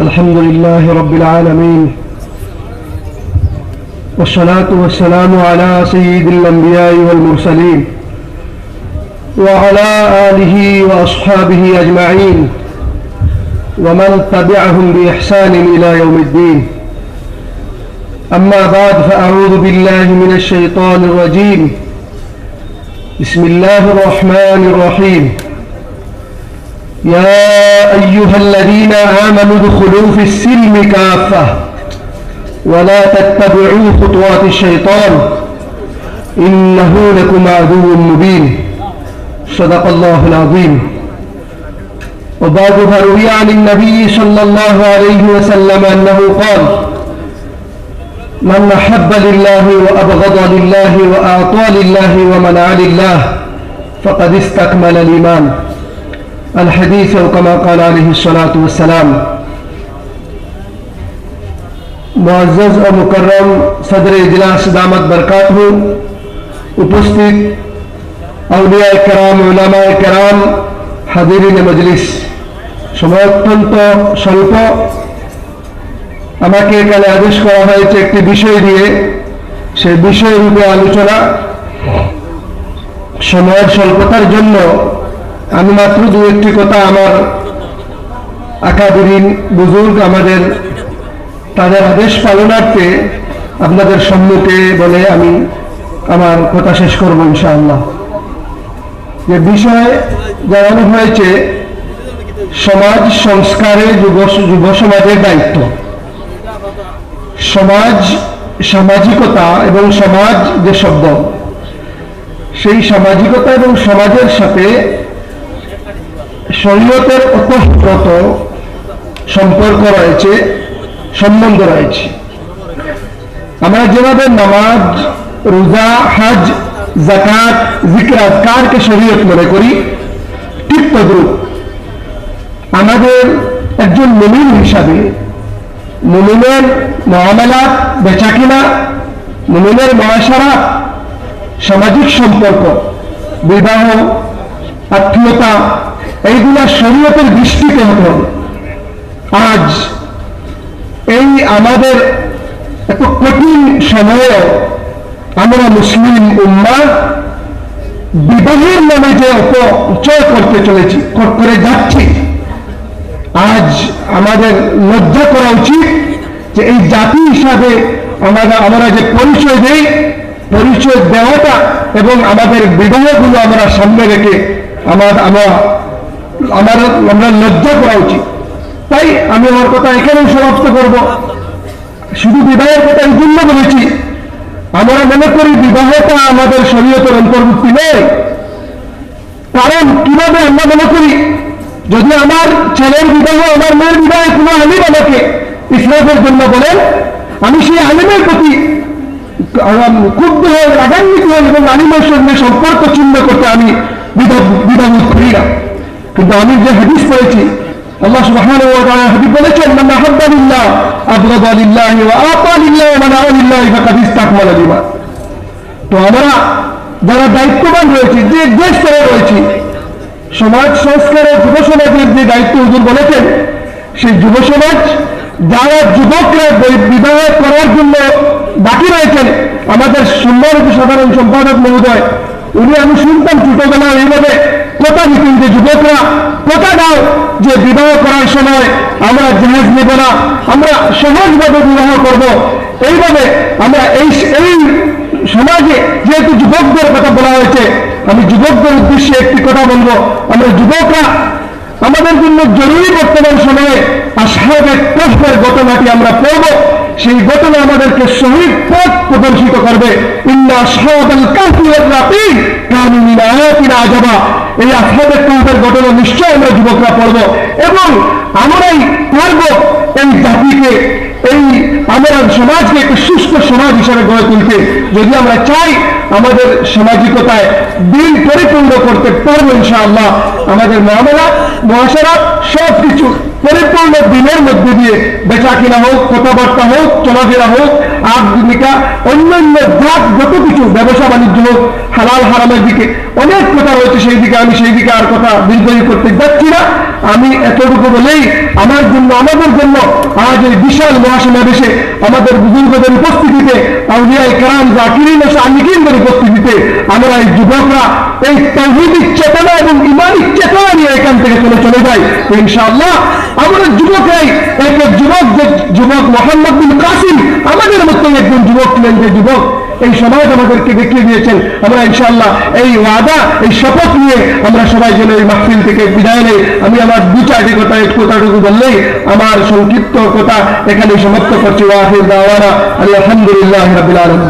الحمد لله رب العالمين والصلاة والسلام على سيد الأنبياء والمرسلين وعلى آله وأصحابه أجمعين ومن تبعهم بإحسان إلى يوم الدين. أما بعد فأعوذ بالله من الشيطان الرجيم. بسم الله الرحمن الرحيم. يا أيها الذين آمنوا ادخلوا في السلم كافة ولا تتبعوا خطوات الشيطان إنه لكم عدو مبين. صدق الله العظيم. وبعد فروي عن النبي صلى الله عليه وسلم أنه قال من أحب لله وأبغض لله وأعطى لله ومنع لله فقد استكمل الإيمان. الحديث كما قال عليه الصلاة والسلام معزز و مکرم صدر اجلاس دامت বরকাত উপস্থিত আউলিয়া কেরাম উলামা কেরাম হাজিরিন মজলিস সময় অত্যন্ত স্বল্প আমাকে এখানে আদেশ করা হয়েছে একটি বিষয় দিয়ে সেই বিষয় রূপে আলোচনা সময়ের স্বল্পতার জন্য আমি মাত্র দু একটি কথা আমার আকাদিন বুজুর্গ আমাদের, তাদের আদেশ পালনার্থে আপনাদের সম্মুখে বলে আমি আমার কথা শেষ করব ইনশাআল্লাহ। যে বিষয় জানানো হয়েছে, সমাজ সংস্কারে যুব যুব সমাজের দায়িত্ব। সমাজ সামাজিকতা এবং সমাজ যে শব্দ সেই সামাজিকতা এবং সমাজের সাথে শরীয়তের অতঃপ্রত সম্পর্ক রয়েছে, সম্বন্ধ রয়েছে। আমরা যেভাবে নামাজ, রোজা, হজ জাকাত জিকরাত কারকে শরীয়ত মনে করি, ঠিক তদ্রুপ। আমাদের একজন মমিন হিসাবে, মুমিনের মহামেলা বেচা কিনা মুমিনের মহাসারা, সামাজিক সম্পর্ক, বিবাহ, আত্মীয়তা এইগুলা শরীয়তের দৃষ্টিতে হতে আজ এই আমাদের এত কঠিন সময়ে আমরা মুসলিম উম্মা বিবাহের নামে যে অপচয় করতে চলেছি করে যাচ্ছি। আজ আমাদের লজ্জা করা উচিত যে এই জাতি হিসাবে আমরা আমরা যে পরিচয় দেই, পরিচয় দেওয়াটা এবং আমাদের বিবাহগুলো আমরা সামনে রেখে আমার, আমরা আমার আমরা লজ্জা করা উচিত। তাই আমি আমার কথা এখানেই সমাপ্ত করব। শুধু বিবাহের কথা এই জন্য বলেছি। আমরা মনে করি বিবাহটা আমাদের শরীয়তের অন্তর্ভুক্তি নেই কারণ কীভাবে আমরা মনে করি, যদি আমার ছেলের বিবাহ, আমার মেয়ের বিবাহে কোনো আলিম আমাকে ইসলামের জন্য বলেন, আমি সেই আলিমের প্রতি ক্ষুব্ধ হয়ে, রাগান্বিত হই এবং আলিমের সঙ্গে সম্পর্ক চিহ্ন করতে আমি বিবাহ করি না। কিন্তু আমি যে হাদিস পড়েছি, আল্লাহ সুবহানাহু ওয়া তাআলা হাদিস বলেছেন, মান আহাব্বা লিল্লাহ আবগাদা লিল্লাহি ওয়া আতা লিল্লাহি ওয়া মানা লিল্লাহি ফাকাদ ইসতাকমালা ঈমান তো আমরা যারা দায়িত্ববান রয়েছে, যে যে স্তরে রয়েছে, সমাজ সংস্কারের যুব সমাজের যে দায়িত্ব হুজুর বলেছেন, সেই যুব সমাজ যারা যুবকরা বিবাহ করার জন্য বাকি রয়েছেন, আমাদের সম্মানিত সাধারণ সম্পাদক মহোদয়, উনি আমি শুনতাম ছোটবেলায় এইভাবে যে যুবকরা, কথা দাও যে বিবাহ করার সময় আমরা জাহাজ নেব না, আমরা সহজভাবে বিবাহ করব। এইভাবে আমরা এই এই সমাজে যেহেতু যুবকদের কথা বলা হয়েছে, আমি যুবকদের উদ্দেশ্যে একটি কথা বলব। আমরা যুবকরা, আমাদের জন্য জরুরি বর্তমান সময়ে আসাহের কষ্টের ঘটনাটি আমরা পড়ব। সেই ঘটনা আমাদেরকে শহীদ পথ প্রদর্শিত করবে। ইন্না সাহাবাল মিন আয়াতিনা আজাবা এই আসাহের কাফের ঘটনা নিশ্চয় আমরা যুবকরা পড়ব। এবং আমরাই পারব এই জাতিকে, এই আমরা সমাজকে একটি সুস্থ সমাজ হিসাবে গড়ে তুলতে। যদি আমরা চাই আমাদের সামাজিকতায় দিন পরিপূর্ণ করতে পারব ইনশাআল্লাহ, আমাদের মামলা মহাসারা সব কিছু পরিপূর্ণ দিনের মধ্যে দিয়ে, বেচা কিনা হোক, কথাবার্তা হোক, চলাফেরা হোক আধুনিকা অন্যান্য জাত যত কিছু ব্যবসা বাণিজ্য হোক, হালাল হারামের দিকে অনেক কথা রয়েছে, সেই দিকে আমি সেই দিকে আর কথা দীর্ঘই করতে যাচ্ছি না। আমি এতটুকু বলেই আমার জন্য, আমাদের জন্য আজ এই বিশাল মহাসমাবেশে আমাদের বুজুর্গদের উপস্থিতিতে আউলিয়াই কারাম জাকিরিন ও সামিকিনদের উপস্থিতিতে আমরা এই যুবকরা এই তৌহিদিক চেতনা এবং ইমানিক চেতনা নিয়ে এখান থেকে চলে চলে যাই, ইনশাআল্লাহ। আমরা যুবকরাই, এক যুবক যুবক মোহাম্মদ বিন মতো যুবক যে যুবক, এই সমাজ আমাদেরকে দেখিয়ে দিয়েছেন। আমরা ইনশাআল্লাহ এই ওয়াদা, এই শপথ নিয়ে আমরা সবাই যেন এই মাহফিল থেকে বিদায় নেই। আমি আমার দু চারটি কথা একটু কথাটুকু বললেই আমার সংক্ষিপ্ত কথা এখানে সমাপ্ত করছি। ওয়াহিদ আলহামদুলিল্লাহ রাবিল আলম